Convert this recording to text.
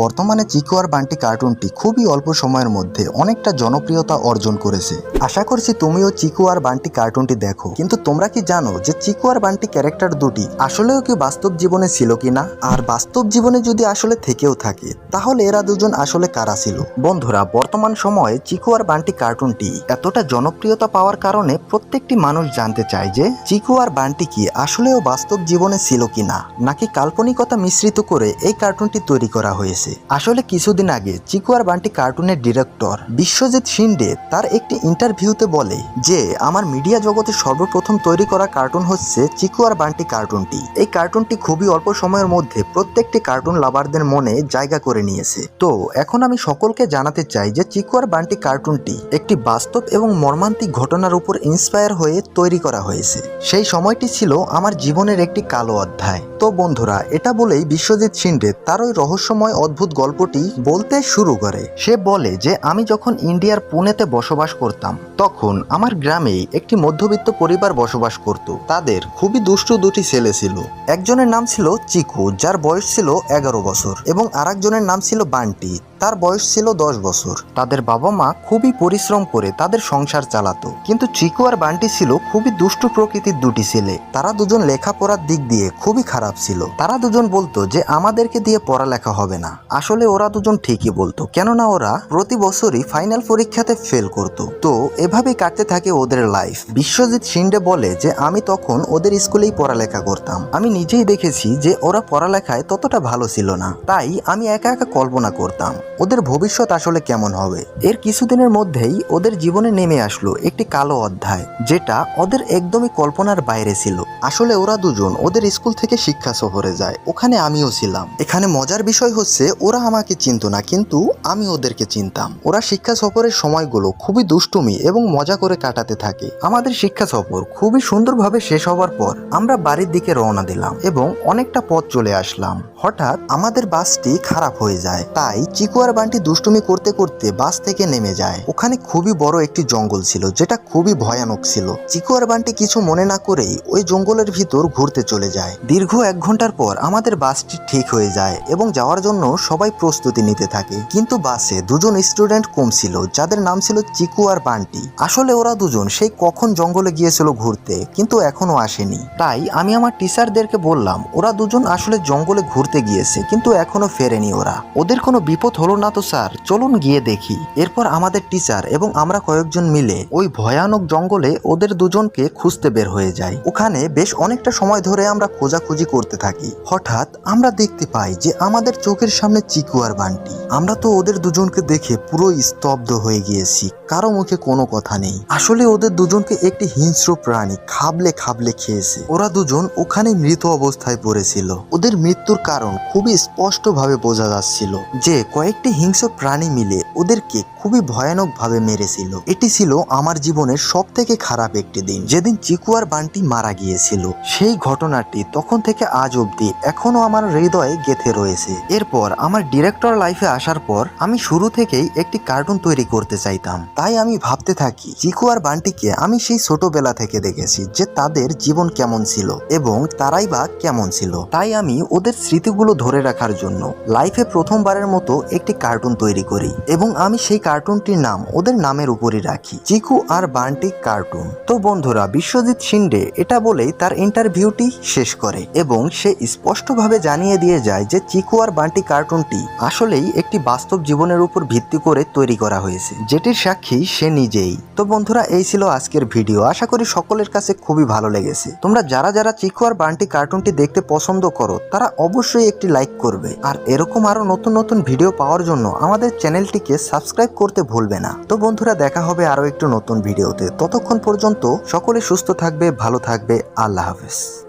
বর্তমানে চিকু আর বান্টি কার্টুনটি খুবই অল্প সময়ের মধ্যে অনেকটা জনপ্রিয়তা অর্জন করেছে। আশা করছি তুমিও চিকু আর বান্টি কার্টুনটি দেখো। কিন্তু তোমরা কি জানো যে চিকু আর বান্টি ক্যারেক্টার দুটি আসলেও কি বাস্তব জীবনে ছিল কিনা? আর বাস্তব জীবনে যদি আসলে থেকেও থাকে, তাহলে এরা দুজন আসলে কারা ছিল? বন্ধুরা, বর্তমান সময়ে চিকু আর বান্টি কার্টুনটি এতটা জনপ্রিয়তা পাওয়ার কারণে প্রত্যেকটি মানুষ জানতে চায় যে চিকু আর বান্টি কি আসলেও বাস্তব জীবনে ছিল কিনা? নাকি কাল্পনিকতা মিশ্রিত করে এই কার্টুনটি তৈরি করা হয়েছে? আসলে কিছুদিন আগে চিকু আর বান্টি কার্টুনের ডিরেক্টর বিশ্বজিৎ শিন্ডে তার একটি ইন্টারভিউতে বলে যে, আমার মিডিয়া জগতে সর্বপ্রথম তৈরি করা কার্টুন হচ্ছে চিকু আর বান্টি কার্টুনটি। এই কার্টুনটি খুবই অল্প সময়ের মধ্যে প্রত্যেকটি কার্টুন লাভারদের মনে জায়গা করে নিয়েছে। তো, এখন আমি সকলকে জানাতে চাই যে, চিকু আর বান্টি কার্টুনটি একটি বাস্তব এবং মর্মান্তিক ঘটনার উপর ইন্সপায়ার হয়ে তৈরি করা হয়েছে। সেই সময়টি ছিল আমার জীবনের একটি কালো অধ্যায়। তো বন্ধুরা, এটা বলেই বিশ্বজিৎ শিন্ডে তার ওই রহস্যময় অদ্ভুত গল্পটি বলতে শুরু করে। সে বলে যে, আমি যখন ইন্ডিয়ার পুনেতে বসবাস করতাম, তখন আমার গ্রামেই একটি মধ্যবিত্ত পরিবার বসবাস করত। তাদের খুবই দুষ্টু দুটি ছেলে ছিল। একজনের নাম ছিল চিকু, যার বয়স ছিল এগারো বছর, এবং আরেকজনের নাম ছিল বান্টি। তার বয়স ছিল দশ বছর। তাদের বাবা মা খুবই পরিশ্রম করে তাদের সংসার চালাতো। কিন্তু চিকু আর বান্টি ছিল খুবই দুষ্টু প্রকৃতির দুটি ছেলে। তারা দুজন লেখাপড়ার দিক দিয়ে খুবই খারাপ ছিল। তারা দুজন বলতো যে, আমাদেরকে দিয়ে পড়ালেখা হবে না। আসলে ওরা দুজন ঠিকই বলতো। কেননা ওরা প্রতি বছরই ফাইনাল পরীক্ষাতে ফেল করত। তো এভাবেই কাটতে থাকে ওদের লাইফ। বিশ্বজিৎ শিন্ডে বলে যে, আমি তখন ওদের স্কুলেই পড়ালেখা করতাম। আমি নিজেই দেখেছি যে, ওরা পড়ালেখায় ততটা ভালো ছিল না। তাই আমি একা একা কল্পনা করতাম। ওদের ভবিষ্যৎ আসলে কেমন হবে? এর কিছুদিনের মধ্যেই ওদের জীবনে নেমে আসলো একটি কালো অধ্যায়, যেটা ওদের একদমই কল্পনার বাইরে ছিল। আসলে ওরা দুজন ওদের স্কুল থেকে শিক্ষা সফরে যায়, ওখানে আমিও ছিলাম। এখানে মজার বিষয় হচ্ছে, ওরা আমাকে চিনত না, কিন্তু আমি ওদেরকে চিনতাম। ওরা শিক্ষা সফরের সময়গুলো খুবই দুষ্টুমি এবং মজা করে কাটাতে থাকে। আমাদের শিক্ষা সফর খুবই সুন্দরভাবে শেষ হওয়ার পর আমরা বাড়ির দিকে রওনা দিলাম এবং অনেকটা পথ চলে আসলাম। হঠাৎ আমাদের বাসটি খারাপ হয়ে যায়, তাই চিকু আর বান্টি দুষ্টুমি করতে করতে বাস থেকে নেমে যায়। ওখানে খুবই বড় একটি জঙ্গল ছিল, যেটা খুবই ভয়ানক ছিল। চিকু আর বান্টি কিছু মনে না করেই ওই জঙ্গলের ভিতর ঘুরতে চলে যায়। দীর্ঘ এক ঘণ্টার পর আমাদের বাসটি ঠিক হয়ে যায় এবং যাওয়ার জন্য সবাই প্রস্তুতি নিতে থাকে। কিন্তু বাসে দুজন স্টুডেন্ট কম ছিল, যাদের নাম ছিল চিকু আর বান্টি। আসলে ওরা দুজন সেই কখন জঙ্গলে গিয়েছিল ঘুরতে, কিন্তু এখনও আসেনি। তাই আমি আমার টিচারদেরকে বললাম, ওরা দুজন আসলে জঙ্গলে ঘুরতে গিয়েছে, কিন্তু এখনও ফেরেনি ওরা। ওদের কোনো বিপদ হলো না তো স্যার, চলুন গিয়ে দেখি। এরপর আমাদের টিচার এবং আমরা কয়েকজন মিলে ওই ভয়ানক জঙ্গলে ওদের দুজনকে খুঁজতে বের হয়ে যায় ওখানে বেশ অনেকটা সময় ধরে আমরা খোঁজাখুঁজি করতে থাকি। হঠাৎ আমরা দেখতে পাই যে আমাদের চোখের সামনে চিকু আর বান্টি। আমরা তো ওদের দুজনকে দেখে পুরো স্তব্ধ হয়ে গিয়েছি, কারও মুখে কোনো কথা নেই। আসলে ওদের দুজনকে একটি হিংস্র প্রাণী খাবলে খাবলে খেয়েছে। ওরা দুজন ওখানে মৃত অবস্থায় পড়েছিল। ওদের মৃত্যুর কারণ খুবই স্পষ্টভাবে বোঝা যাচ্ছিল যে কয়েকটি হিংস্র প্রাণী মিলে ওদেরকে খুবই ভয়ানক ভাবে মেরেছিল। এটি ছিল আমার জীবনের সব থেকে খারাপ একটি দিন। যেদিন চিকু আর বান্টি মারা গিয়েছিল, সেই ঘটনাটি তখন থেকে আজ অবধি এখনও আমার হৃদয়ে গেথে রয়েছে। এরপর আমার ডিরেক্টর লাইফে আসার পর আমি শুরু থেকেই একটি কার্টুন তৈরি করতে চাইতাম। তাই আমি ভাবতে থাকি, চিকু আর বান্টিকে আমি সেই ছোটবেলা থেকে দেখেছি যে তাদের জীবন কেমন ছিল এবং তারাই বা কেমন ছিল। তাই আমি ওদের স্মৃতিগুলো ধরে রাখার জন্য লাইফে প্রথমবারের মতো একটি কার্টুন তৈরি করি এবং আমি সেই কার্টুনটির নাম ওদের নামের উপরই রাখি। চিকু আর বান্টি কার্টুন তো বন্ধুরা, বিশ্বজিৎ শিন্ডে এটা বলেই তার ইন্টারভিউটি শেষ করে এবং সে স্পষ্টভাবে জানিয়ে দিয়ে যায় যে চিকু আর বান্টি কার্টুনটি আসলেই একটি বাস্তব জীবনের উপর ভিত্তি করে তৈরি করা হয়েছে, যেটির সাক্ষী সে নিজেই। তো বন্ধুরা, এই ছিল আজকের ভিডিও। আশা করি সকলের কাছে খুবই ভালো লেগেছে। তোমরা যারা যারা চিকু আর বান্টি কার্টুনটি দেখতে পছন্দ করো, তারা অবশ্যই একটি লাইক করবে। আর এরকম আরও নতুন নতুন ভিডিও পাওয়ার জন্য আমাদের চ্যানেলটিকে সাবস্ক্রাইব করতে ভুলবে না। তো বন্ধুরা, দেখা হবে আরও একটু নতুন ভিডিওতে। ততক্ষণ পর্যন্ত সকলে সুস্থ থাকবে, ভালো থাকবে। আল্লাহ হাফেজ।